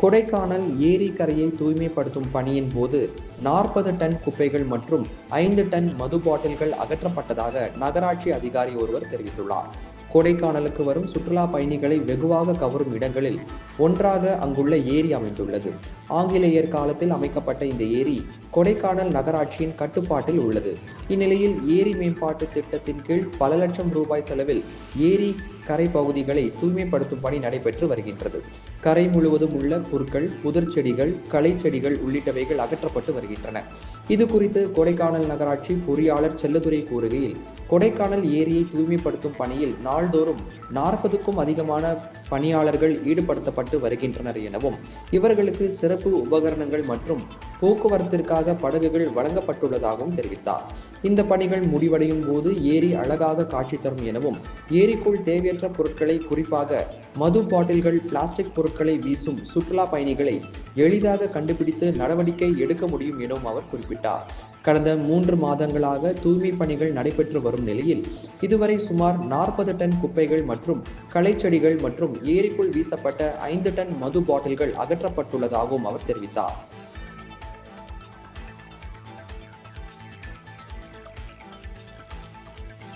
கொடைக்கானல் ஏரி கரையை தூய்மைப்படுத்தும் பணியின் போது நாற்பது டன் குப்பைகள் மற்றும் ஐந்து டன் மது பாட்டில்கள் அகற்றப்பட்டதாக நகராட்சி அதிகாரி ஒருவர் தெரிவித்துள்ளார். கொடைக்கானலுக்கு வரும் சுற்றுலா பயணிகளை வெகுவாக கவரும் இடங்களில் ஒன்றாக அங்குள்ள ஏரி அமைந்துள்ளது. ஆங்கிலேயர் காலத்தில் அமைக்கப்பட்ட இந்த ஏரி கொடைக்கானல் நகராட்சியின் கட்டுப்பாட்டில் உள்ளது. இந்நிலையில் ஏரி மேம்பாட்டு திட்டத்தின் கீழ் பல லட்சம் ரூபாய் செலவில் ஏரி கரை பகுதிகளை தூய்மைப்படுத்தும் பணி நடைபெற்று வருகின்றது. கரை முழுவதும் உள்ள புற்கள் புதர் செடிகள் களை செடிகள் உள்ளிட்டவைகள் அகற்றப்பட்டு வருகின்றன. இது குறித்து கொடைக்கானல் நகராட்சி பொறியாளர் செல்லதுரை கூறுகையில் கொடைக்கானல் ஏரியை தூய்மைப்படுத்தும் பணியில் நாள்தோறும் நாற்பதுக்கும் அதிகமான பணியாளர்கள் ஈடுபடுத்தப்பட்டு வருகின்றனர் எனவும் இவர்களுக்கு சிறப்பு உபகரணங்கள் மற்றும் போக்குவரத்திற்காக படகுகள் வழங்கப்பட்டுள்ளதாகவும் தெரிவித்தார். இந்த பணிகள் முடிவடையும் போது ஏரி அழகாக காட்சி தரும் எனவும் ஏரிக்குள் தேவையற்ற பொருட்களை குறிப்பாக மது பாட்டில்கள் பிளாஸ்டிக் பொருட்களை வீசும் சுற்றுலா பயணிகளை எளிதாக கண்டுபிடித்து நடவடிக்கை எடுக்க முடியும் எனவும் அவர் குறிப்பிட்டார். கடந்த மூன்று மாதங்களாக தூய்மை பணிகள் நடைபெற்று வரும் நிலையில் இதுவரை சுமார் நாற்பது டன் குப்பைகள் மற்றும் களைச்செடிகள் மற்றும் ஏரிக்குள் வீசப்பட்ட ஐந்து டன் மது பாட்டில்கள் அகற்றப்பட்டுள்ளதாகவும் அவர் தெரிவித்தார்.